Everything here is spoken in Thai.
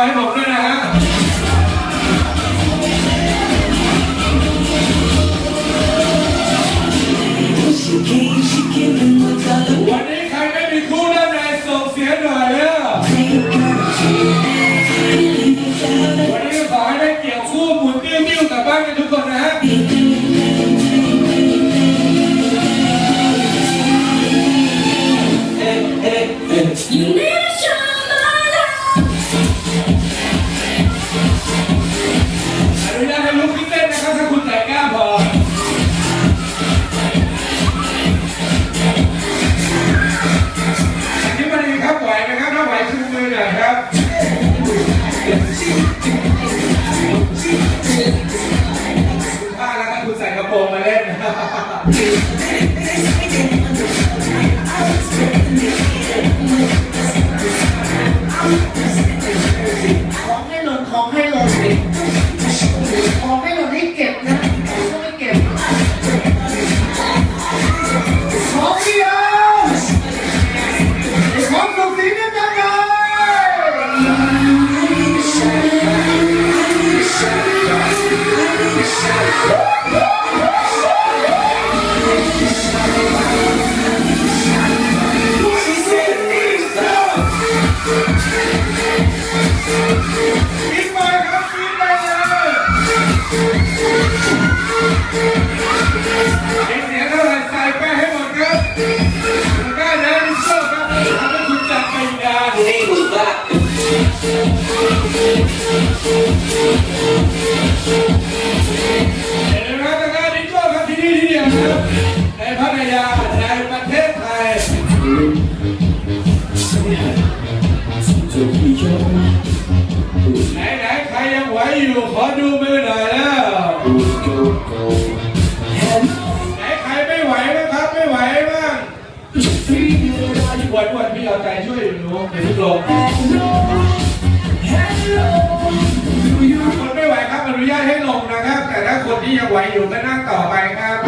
Now I have a อนุญาตให้นนี้มันเอครับไหวนะครับถ้าไหวชูมือหน่ยครับผ้าแล้วครับคุใส่กระโปรงมาเล่น ไว้อยู่ขอดูมือหน่อยแล้วไหนใครไม่ไหวไหมครับ ไม่ไหวบ้างปวดปวดพี่เอาใจช่วยอยู่หนูอย่าพึ่งลงคนไม่ไหวครับอนุญาตให้ลงนะครับ แต่ถ้าคนที่ยังไหวอยู่ก็นั่งต่อไปครับ